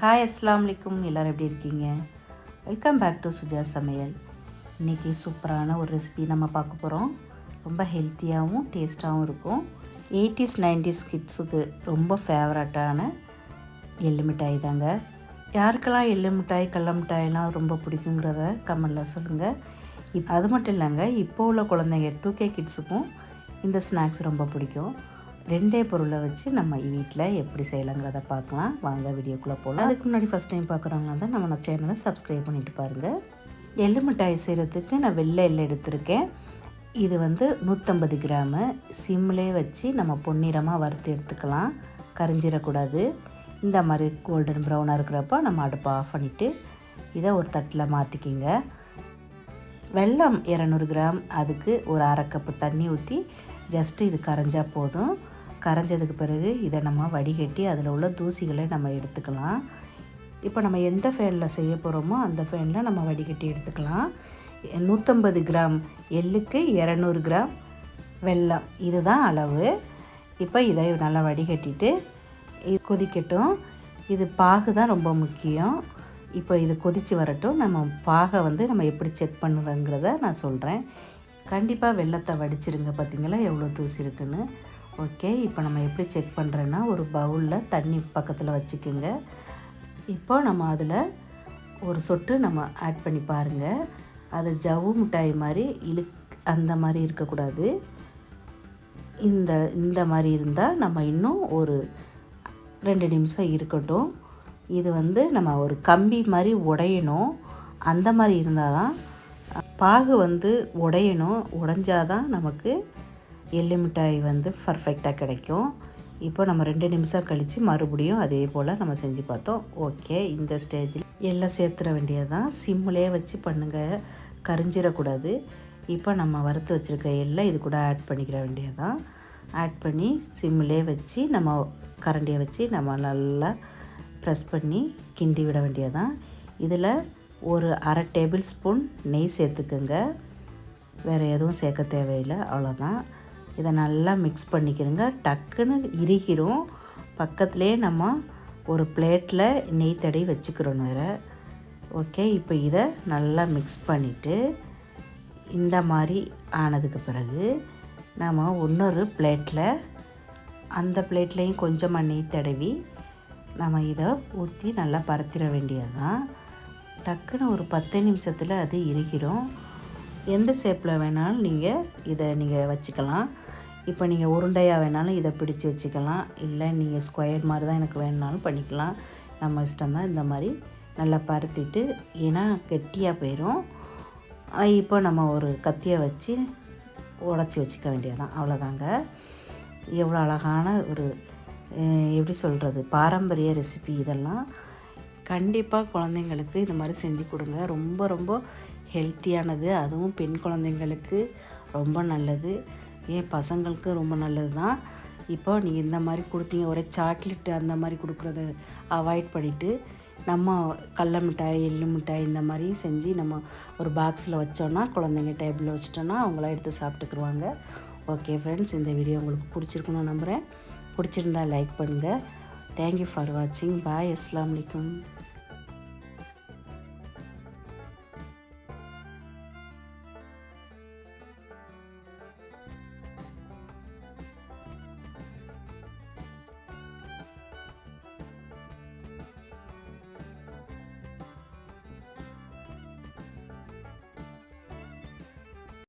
Hi அஸ்லாம் வலைக்கும் எல்லோரும் எப்படி இருக்கீங்க? வெல்கம் பேக் டு சுஜா சமையல் இன்றைக்கி சூப்பரான ஒரு ரெசிபி நம்ம பார்க்க போகிறோம் ரொம்ப ஹெல்த்தியாகவும் டேஸ்ட்டாகவும் இருக்கும். எயிட்டிஸ் நைன்டிஸ் கிட்ஸுக்கு ரொம்ப ஃபேவரட்டான எள்ளு மிட்டாய் தாங்க. யாருக்கெல்லாம் எள்ளு மிட்டாய் கடல மிட்டாயெல்லாம் ரொம்ப பிடிக்குங்கிறத கமெண்டில் சொல்லுங்கள் இப் அது மட்டும் இல்லைங்க இப்போ உள்ள குழந்தைங்க டூ கே கிட்ஸுக்கும் இந்த ஸ்நாக்ஸ் ரொம்ப பிடிக்கும். ரெண்டே பொருளை வச்சு நம்ம வீட்டில் எப்படி செய்யலாங்கிறத பார்க்கலாம். வாங்க வீடியோக்குள்ளே போகலாம் அதுக்கு முன்னாடி ஃபஸ்ட் டைம் பார்க்குறவங்களா தான் நம்ம சேனலை சப்ஸ்கிரைப் பண்ணிட்டு பாருங்கள் எள்ளு மிட்டாய் செய்கிறதுக்கு நான் வெள்ளை எள்ளு எடுத்திருக்கேன். இது வந்து நூற்றம்பது கிராமு. சிம்லே வச்சு நம்ம பொன்னிறமாக வறுத்து எடுத்துக்கலாம். கரிஞ்சிடக்கூடாது இந்த மாதிரி கோல்டன் ப்ரௌனாக இருக்கிறப்ப நம்ம அடுப்பை ஆஃப் பண்ணிவிட்டு இதை ஒரு தட்டில் மாற்றிக்கிங்க வெல்லம் இரநூறு கிராம். அதுக்கு ஒரு அரை கப்பு தண்ணி ஊற்றி ஜஸ்ட்டு இது கரைஞ்சால் போதும். கரைஞ்சதுக்கு பிறகு இதை நம்ம வடிகட்டி அதில் உள்ள தூசிகளை நம்ம எடுத்துக்கலாம். இப்போ நம்ம எந்த ஃபேனில் செய்ய போகிறோமோ அந்த ஃபேனில் நம்ம வடிகட்டி எடுத்துக்கலாம். நூற்றம்பது கிராம் எள்ளுக்கு இரநூறு கிராம் வெல்லம். இதுதான் அளவு. இப்போ இதை நல்லா வடிகட்டிட்டு இது கொதிக்கட்டும். இது பாகு தான் ரொம்ப முக்கியம். இப்போ இது கொதித்து வரட்டும். நம்ம பாகை வந்து நம்ம எப்படி செக் பண்ணுறோங்கிறத நான் சொல்கிறேன். கண்டிப்பாக வெள்ளத்தை வடிச்சிருங்க பார்த்திங்களா? எவ்வளோ தூசி இருக்குன்னு. ஓகே இப்போ நம்ம எப்படி செக் பண்ணுறேன்னா ஒரு பவுலில் தண்ணி பக்கத்தில் வச்சுக்கோங்க. இப்போ நம்ம அதில் ஒரு சொட்டு நம்ம ஆட் பண்ணி பாருங்கள் அது ஜவ்வு மிட்டாய் மாதிரி இழுக் அந்த மாதிரி இருக்கக்கூடாது. இந்த இந்த மாதிரி இருந்தால் நம்ம இன்னும் ஒரு ரெண்டு நிமிஷம் இருக்கட்டும். இது வந்து நம்ம ஒரு கம்பி மாதிரி உடையணும். அந்த மாதிரி இருந்தால் தான் பாகு வந்து உடையணும். உடைஞ்சாதான் நமக்கு எள்ளி மிட்டாய் வந்து பர்ஃபெக்டாக கிடைக்கும். இப்போ நம்ம ரெண்டு நிமிஷம் கழித்து மறுபடியும் அதே போல் நம்ம செஞ்சு பார்த்தோம். ஓகே இந்த ஸ்டேஜில் எல்லாம் சேர்த்துற வேண்டியது தான் சிம்மிலே வச்சு பண்ணுங்கள் கரிஞ்சிடக்கூடாது இப்போ நம்ம வறுத்து வச்சுருக்க எல்லாம் இது கூட ஆட் பண்ணிக்கிற வேண்டியது தான் ஆட் பண்ணி சிம்மிலே வச்சு நம்ம கரண்டியை வச்சு நம்ம நல்லா ப்ரெஸ் பண்ணி கிண்டி விட வேண்டியதான் இதில் ஒரு அரை டேபிள் ஸ்பூன் நெய் சேர்த்துக்குங்க. வேறு எதுவும் சேர்க்க தேவையில்லை. அவ்வளோதான் இதை நல்லா மிக்ஸ் பண்ணிக்கிறோங்க. டக்குன்னு இறுகிரும். பக்கத்துலேயே நம்ம ஒரு பிளேட்டில் நெய் தடவி வச்சுக்கிறோம் வேறு. ஓகே இப்போ இதை நல்லா மிக்ஸ் பண்ணிவிட்டு இந்த மாதிரி ஆனதுக்கு பிறகு நம்ம இன்னொரு பிளேட்டில் அந்த பிளேட்லேயும் கொஞ்சமாக நெய் தடவி நம்ம இதை ஊற்றி நல்லா பரத்திட வேண்டியது தான் டக்குன்னு ஒரு பத்து நிமிஷத்தில் அது இருகிறோம் எந்த ஷேப்பில் வேணாலும் நீங்கள் இதை நீங்கள் வச்சுக்கலாம். இப்போ நீங்கள் உருண்டையாக வேணாலும் இதை பிடிச்சி வச்சுக்கலாம். இல்லை நீங்கள் ஸ்கொயர் மாதிரி தான் எனக்கு வேணுனாலும் பண்ணிக்கலாம். நம்ம இஷ்டம்தான் இந்த மாதிரி நல்லா பருத்திட்டு ஏன்னா கெட்டியாக போயிடும் இப்போ நம்ம ஒரு கத்தியை வச்சு உடச்சி வச்சுக்க வேண்டியதான் அவ்வளோதாங்க. எவ்வளோ அழகான ஒரு எப்படி சொல்கிறது பாரம்பரிய ரெசிபி இதெல்லாம். கண்டிப்பாக குழந்தைங்களுக்கு இந்த மாதிரி செஞ்சு கொடுங்க. ரொம்ப ரொம்ப ஹெல்த்தியானது அதுவும் பெண் குழந்தைங்களுக்கு ரொம்ப நல்லது. ஏன் பசங்களுக்கு ரொம்ப நல்லது தான் இப்போ நீங்கள் இந்த மாதிரி கொடுத்தீங்க ஒரே சாக்லேட்டு அந்த மாதிரி கொடுக்குறத அவாய்ட் பண்ணிவிட்டு நம்ம கடல மிட்டாய் எள்ளு மிட்டாய் இந்த மாதிரி செஞ்சு நம்ம ஒரு பாக்ஸில் வச்சோன்னா குழந்தைங்க டேபிளில் வச்சிட்டோன்னா அவங்களாம் எடுத்து சாப்பிட்டுக்குருவாங்க. ஓகே ஃப்ரெண்ட்ஸ் இந்த வீடியோ உங்களுக்கு பிடிச்சிருக்குன்னு நம்புகிறேன் பிடிச்சிருந்தா லைக் பண்ணுங்கள் தேங்க்யூ ஃபார் வாட்சிங் பாய் அஸ்லாம் வலைக்கம்